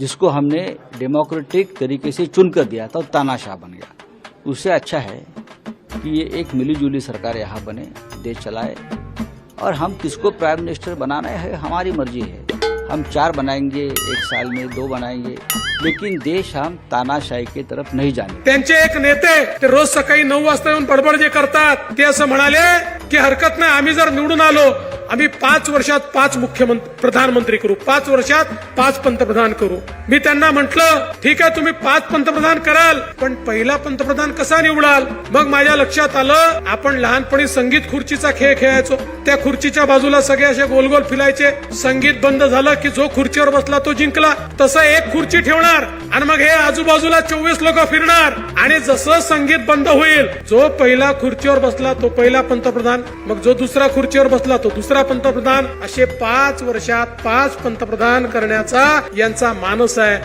जिसको हमने डेमोक्रेटिक तरीके से चुन कर दिया था तानाशाह बन गया। उससे अच्छा है कि ये एक मिलीजुली सरकार यहाँ बने देश चलाए। और हम किसको प्राइम मिनिस्टर बनाना है हमारी मर्जी है। हम चार बनाएंगे एक साल में दो बनाएंगे। लेकिन देश हम तानाशाही की तरफ नहीं जाने त्यांचे एक नेते ते रोज सकाळी नऊ वाजता येऊन बडबड जे करतात ते असं म्हणाले की हरकत नाही आम्ही जर निवडून आलो आम्ही पाच वर्षात पाच मुख्यमंत्री प्रधानमंत्री करू. पाच वर्षात पाच पंतप्रधान करू. मी त्यांना म्हटलं ठीक आहे तुम्ही पाच पंतप्रधान कराल पण पहिला पंतप्रधान कसा निवडाल? मग माझ्या लक्षात आलं आपण लहानपणी संगीत खुर्चीचा खेळ खेळायचो. त्या खुर्चीच्या बाजूला सगळे असे गोल गोल फिरायचे. संगीत बंद झालं की जो खुर्चीवर बसला तो जिंकला. तसं एक खुर्ची ठेवणार आणि मग हे आजूबाजूला चोवीस लोक फिरणार. आणि जसं संगीत बंद होईल जो पहिला खुर्चीवर बसला तो पहिला पंतप्रधान मग जो दुसरा खुर्चीवर बसला तो दुसरा पंतप्रधान असे पाच वर्षात पाच पंतप्रधान करण्याचा यांचा मानस आहे.